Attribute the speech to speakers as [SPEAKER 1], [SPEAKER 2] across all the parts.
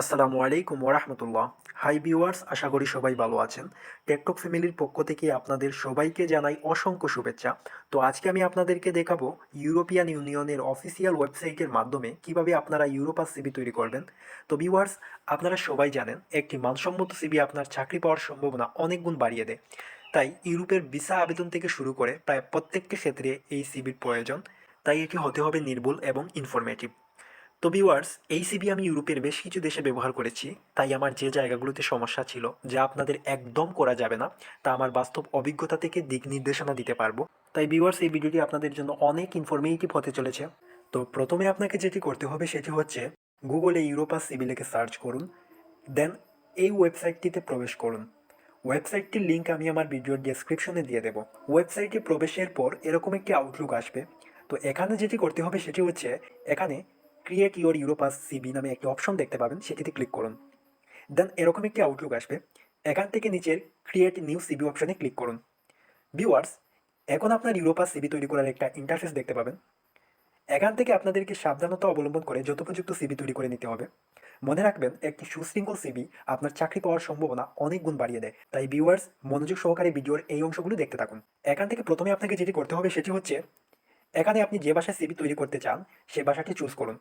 [SPEAKER 1] আসসালামু আলাইকুম ওরহামতুল্লাহ hi viewers, আশা করি সবাই ভালো আছেন। টেকটক ফ্যামিলির পক্ষ থেকে আপনাদের সবাইকে জানাই অসংখ্য শুভেচ্ছা। তো আজকে আমি আপনাদেরকে দেখাবো ইউরোপিয়ান ইউনিয়নের অফিসিয়াল ওয়েবসাইটের মাধ্যমে কীভাবে আপনারা ইউরোপাস সিবি তৈরি করবেন। তো ভিউয়ার্স, আপনারা সবাই জানেন, একটি মানসম্মত সিবি আপনার চাকরি পাওয়ার সম্ভাবনা অনেক গুণ বাড়িয়ে দেয়। তাই ইউরোপের ভিসা আবেদন থেকে শুরু করে প্রায় প্রত্যেকটি ক্ষেত্রে এই সিবির প্রয়োজন। তাই এটি হতে হবে নির্ভুল এবং ইনফরমেটিভ তো ভিউয়ার্স এই সিবি আমি ইউরোপের বেশ কিছু দেশে ব্যবহার করেছি, তাই আমার যে জায়গাগুলোতে সমস্যা ছিল, যা আপনাদের একদম করা যাবে না, তা আমার বাস্তব অভিজ্ঞতা থেকে দিক নির্দেশনা দিতে পারব। তাই ভিউয়ার্স এই ভিডিওটি আপনাদের জন্য অনেক ইনফরমেটিভ হতে চলেছে। তো প্রথমে আপনাকে যেটি করতে হবে, সেটি হচ্ছে গুগলে ইউরোপাস সিবি লিখে সার্চ করুন দেন এই ওয়েবসাইটটিতে প্রবেশ করুন। ওয়েবসাইটটির লিঙ্ক আমি আমার ভিডিওর ডেসক্রিপশনে দিয়ে দেবো। ওয়েবসাইটে প্রবেশের পর এরকম একটি আউটলুক আসবে। তো এখানে যেটি করতে হবে সেটি হচ্ছে এখানে ক্রিয়েট ইউর ইউরোপাস সিবি নামে একটি অপশন দেখতে পাবেন, সেটিতে ক্লিক করুন। দেন এরকম একটি আউটলুক আসবে। এখান থেকে নিচের ক্রিয়েট নিউ সিবি অপশনে ক্লিক করুন। ভিউয়ার্স এখন আপনার ইউরোপাস সিবি তৈরি করার একটা ইন্টারফেস দেখতে পাবেন। এখান থেকে আপনাদেরকে সাবধানতা অবলম্বন করে যথোপযুক্ত সিবি তৈরি করে নিতে হবে। মনে রাখবেন, একটি সুশৃঙ্খল সিবি আপনার চাকরি পাওয়ার সম্ভাবনা অনেক গুণ বাড়িয়ে দেয়। তাই ভিউয়ার্স মনোযোগ সহকারে ভিডিওর এই অংশগুলো দেখতে থাকুন। এখান থেকে প্রথমে আপনাকে যেটি করতে হবে সেটি হচ্ছে এখানে আপনি যে ভাষায় সিবি তৈরি করতে চান, সে ভাষাটি চুজ করুন।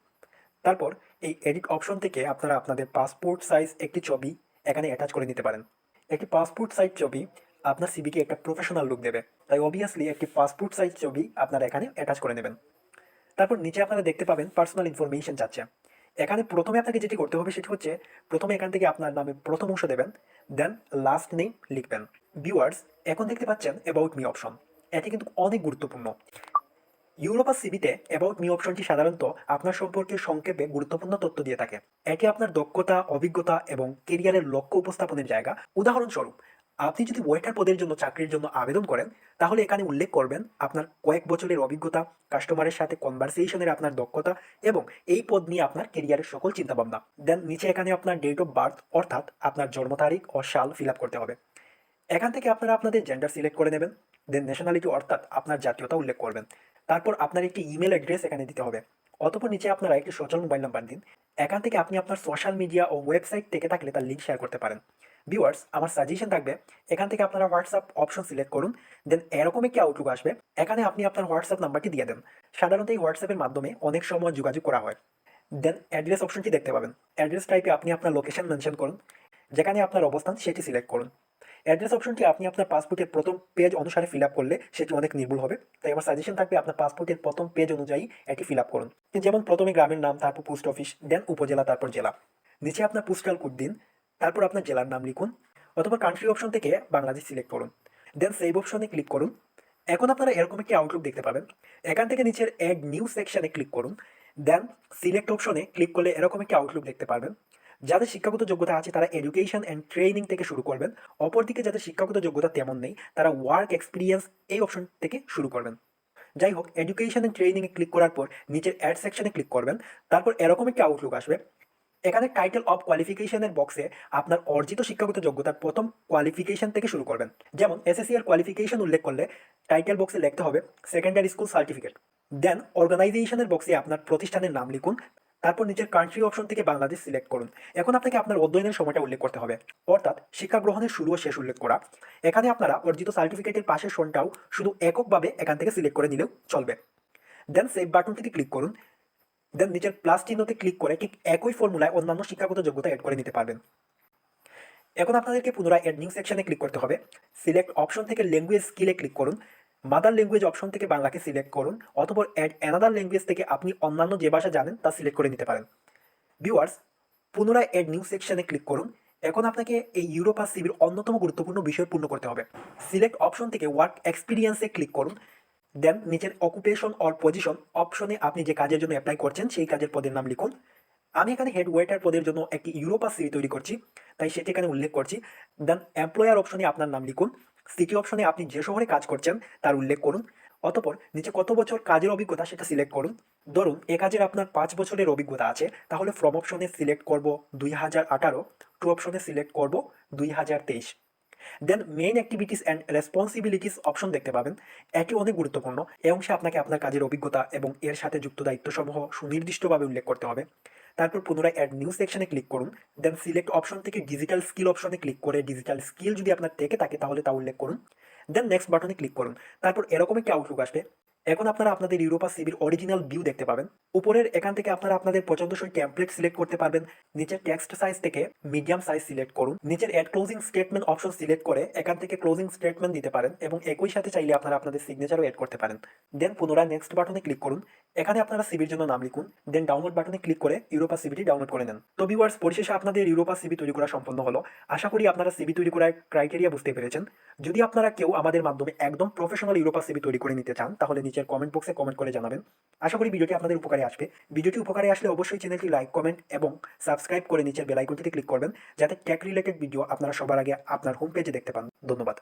[SPEAKER 1] তারপর এই এডিট অপশন থেকে আপনারা আপনাদের পাসপোর্ট সাইজ একটি ছবি এখানে অ্যাটাচ করে নিতে পারেন। একটি পাসপোর্ট সাইজ ছবি আপনার সিবিকে একটা প্রফেশনাল লুক দেবে। তাই অবভিয়াসলি একটি পাসপোর্ট সাইজ ছবি আপনারা এখানে অ্যাটাচ করে নেবেন। তারপর নিচে আপনারা দেখতে পাবেন পার্সোনাল ইনফরমেশন চাচ্ছে এখানে প্রথমে আপনাকে যেটি করতে হবে সেটি হচ্ছে প্রথমে এখান থেকে আপনার নামে প্রথম অংশ দেবেন দেন লাস্ট নেম লিখবেন। ভিউয়ার্স এখন দেখতে পাচ্ছেন অ্যাবাউট মি অপশন এটি কিন্তু অনেক গুরুত্বপূর্ণ। ইউরোপাস সিবিতে অ্যাবাউট মি অপশনটি সাধারণত আপনার সম্পর্কে সংক্ষেপে গুরুত্বপূর্ণ তথ্য দিয়ে থাকে। এটি আপনার দক্ষতা, অভিজ্ঞতা এবং কেরিয়ারের লক্ষ্য উপস্থাপনের জায়গা। উদাহরণস্বরূপ, আপনি যদি ওয়েটার পদের জন্য চাকরির জন্য আবেদন করেন, তাহলে এখানে উল্লেখ করবেন আপনার কয়েক বছরের অভিজ্ঞতা, কাস্টমারের সাথে কনভারসেশনের আপনার দক্ষতা এবং এই পদ নিয়ে আপনার কেরিয়ারের সকল চিন্তাভাবনা। দেন নিচে এখানে আপনার ডেট অফ বার্থ, অর্থাৎ আপনার জন্ম তারিখ ও সাল ফিল করতে হবে। এখান থেকে আপনারা আপনাদের জেন্ডার সিলেক্ট করে নেবেন। দেন ন্যাশনালিটি অর্থাৎ আপনার জাতীয়তা উল্লেখ করবেন। তারপর আপনার একটি ইমেল অ্যাড্রেস এখানে দিতে হবে। অতপর নিচে আপনারা একটি সচল মোবাইল নাম্বার দিন। এখান থেকে আপনি আপনার সোশ্যাল মিডিয়া ও ওয়েবসাইট থেকে থাকলে তার লিঙ্ক শেয়ার করতে পারেন। ভিউয়ার্স আমার সাজেশন থাকবে, এখান থেকে আপনারা হোয়াটসঅ্যাপ অপশন সিলেক্ট করুন দেন এরকম একটি আউটলুক আসবে। এখানে আপনি আপনার হোয়াটসঅ্যাপ নাম্বারটি দিয়ে দেন। সাধারণত এই হোয়াটসঅ্যাপের মাধ্যমে অনেক সময় যোগাযোগ করা হয়। দেন অ্যাড্রেস অপশনটি দেখতে পাবেন। অ্যাড্রেস টাইপে আপনি আপনার লোকেশন মেনশন করুন, যেখানে আপনার অবস্থান সেটি সিলেক্ট করুন। অ্যাড্রেস অপশনটি আপনি আপনার পাসপোর্টের প্রথম পেজ অনুসারে ফিল আপ করলে সেটি অনেক নির্ভুল হবে। তাই আমার সাজেশন থাকবে আপনার পাসপোর্টের প্রথম পেজ অনুযায়ী এটি ফিল আপ করুন। যেমন প্রথমে গ্রামের নাম, তারপর পোস্ট অফিস দেন উপজেলা, তারপর জেলা। নিচে আপনার পোস্টাল কোড দিন, তারপর আপনার জেলার নাম লিখুন, অথবা কান্ট্রি অপশন থেকে বাংলাদেশ সিলেক্ট করুন। দেন সেভ অপশনে ক্লিক করুন। এখন আপনারা এরকম একটি আউটলুক দেখতে পাবেন। এখান থেকে নিচের অ্যাড নিউ সেকশনে ক্লিক করুন। দেন সিলেক্ট অপশনে ক্লিক করলে এরকম একটি আউটলুক দেখতে পারবেন। যাদের শিক্ষাগত যোগ্যতা আছে, তারা এডুকেশন অ্যান্ড ট্রেনিং থেকে শুরু করবেন। অপরদিকে যাদের শিক্ষাগত যোগ্যতা তেমন নেই, তারা ওয়ার্ক এক্সপিরিয়েন্স এই অপশন থেকে শুরু করবেন। যাই হোক এডুকেশন অ্যান্ড ট্রেনিংয়ে ক্লিক করার পর নিচের অ্যাড সেকশনে ক্লিক করবেন। তারপর এরকম একটি আউটলুক আসবে। এখানে টাইটেল অফ কোয়ালিফিকেশনের বক্সে আপনার অর্জিত শিক্ষাগত যোগ্যতার প্রথম কোয়ালিফিকেশন থেকে শুরু করবেন। যেমন এসএসসি এর কোয়ালিফিকেশন উল্লেখ করলে টাইটেল বক্সে লিখতে হবে সেকেন্ডারি স্কুল সার্টিফিকেট দেন অর্গানাইজেশনের বক্সে আপনার প্রতিষ্ঠানের নাম লিখুন। তারপর নিজের কান্ট্রি অপশন থেকে বাংলাদেশ সিলেক্ট করুন। এখন আপনাকে আপনার অধ্যয়নের সময়টা উল্লেখ করতে হবে। অর্থাৎ শিক্ষা গ্রহণের শুরু ও শেষ উল্লেখ করা। এখানে আপনারা অর্জিত সার্টিফিকেটের পাশের সনটাও শুধু এককভাবে এখান থেকে সিলেক্ট করে নিলেও চলবে। দেন সেভ বাটনটিতে ক্লিক করুন। দেন নিচের প্লাস চিহ্নতে ক্লিক করে ঠিক একই ফর্মুলায় অন্যান্য শিক্ষাগত যোগ্যতা অ্যাড করে নিতে পারবেন। এখন আপনাদেরকে পুনরায় অ্যাড নিউ সেকশনে ক্লিক করতে হবে। সিলেক্ট অপশন থেকে ল্যাঙ্গুয়েজ স্কিলে ক্লিক করুন। মাদার ল্যাঙ্গুয়েজ অপশন থেকে বাংলাকে সিলেক্ট করুন অথবা অ্যাড অ্যানাদার ল্যাঙ্গুয়েজ থেকে আপনি অন্যান্য যে ভাষা জানেন তা সিলেক্ট করে নিতে পারেন। ভিউয়ার্স পুনরায় অ্যাড নিউ সেকশনে ক্লিক করুন। এখন আপনাকে এই ইউরোপা সিবির অন্যতম গুরুত্বপূর্ণ বিষয় পূর্ণ করতে হবে। সিলেক্ট অপশন থেকে ওয়ার্ক এক্সপিরিয়েন্সে ক্লিক করুন। দেন নিচের অকুপেশন অর পজিশন অপশনে আপনি যে কাজের জন্য অ্যাপ্লাই করছেন সেই কাজের পদের নাম লিখুন। আমি এখানে হেড ওয়েটার পদের জন্য একটি ইউরোপা সিবি তৈরি করছি, তাই সেটি এখানে উল্লেখ করছি। দেন এমপ্লয়ার অপশনে আপনার নাম লিখুন। সিটি অপশনে আপনি যে শহরে কাজ করছেন, তার উল্লেখ করুন। অতপর নিচে কত বছর কাজের অভিজ্ঞতা সেটা সিলেক্ট করুন। ধরুন, এ কাজের আপনার পাঁচ বছরের অভিজ্ঞতা আছে, তাহলে ফ্রম অপশনে সিলেক্ট করব দুই হাজার আঠারো টু অপশনে সিলেক্ট করব দুই হাজার তেইশ। Then main activities and responsibilities option দেখতে পাবেন। এটি অনেক গুরুত্বপূর্ণ এই অংশে আপনাকে আপনার কাজের অভিজ্ঞতা এবং এর সাথে যুক্ত দায়িত্বসমূহ সুনির্দিষ্টভাবে উল্লেখ করতে হবে। তারপর পুনরায় অ্যাড নিউ সেকশনে ক্লিক করুন দেন সিলেক্ট অপশন থেকে ডিজিটাল স্কিল অপশনে ক্লিক করে ডিজিটাল স্কিল যদি আপনার থেকে থাকে তাহলে তা উল্লেখ করুন দেন নেক্সট বাটনে ক্লিক করুন, তারপর এরকম একটি আউটলুক আসবে এখন আপনারা আপনাদের ইউরোপা সিবির অরিজিনাল ভিউ দেখতে পাবেন। উপরের এখান থেকে আপনারা আপনাদের পছন্দসই টেমপ্লেট সিলেক্ট করতে পারবেন। নিচের টেক্সট সাইজ থেকে মিডিয়াম সাইজ সিলেক্ট করুন। নিচের add closing statement option select করে এখান থেকে ক্লোজিং স্টেটমেন্ট দিতে পারেন এবং একই সাথে চাইলে আপনারা আপনাদের সিগনেচারও অ্যাড করতে পারেন। দেন পুনরায় নেক্সট বাটনে ক্লিক করুন। এখানে আপনারা সিবির জন্য নাম লিখুন। দেন ডাউনলোড বাটনে ক্লিক করে ইউরোপা সিবিটি ডাউনলোড করে নেন। তো ভিউয়ার্স পরিশেষে আপনাদের ইউরোপা সিবি তৈরি করা সম্পন্ন হলো। আশা করি আপনারা সিবি তৈরি করার ক্রাইটেরিয়া বুঝতে পেরেছেন। যদি আপনারা কেউ আমাদের মাধ্যমে একদম প্রফেশনাল ইউরোপা সিবি তৈরি করে নিতে চান, তাহলে নিচের কমেন্ট বক্সে কমেন্ট করে জানাবেন। আশা করি ভিডিওটি আপনাদের উপকারে আসবে। ভিডিওটি উপকারে আসলে অবশ্যই চ্যানেলটি লাইক কমেন্ট এবং সাবস্ক্রাইব করে নিচের বেলাইকনটিতে ক্লিক করবেন, যাতে ট্যাক রিলেটেড ভিডিও আপনারা সবার আগে আপনার হোম পেজে দেখতে পান। ধন্যবাদ।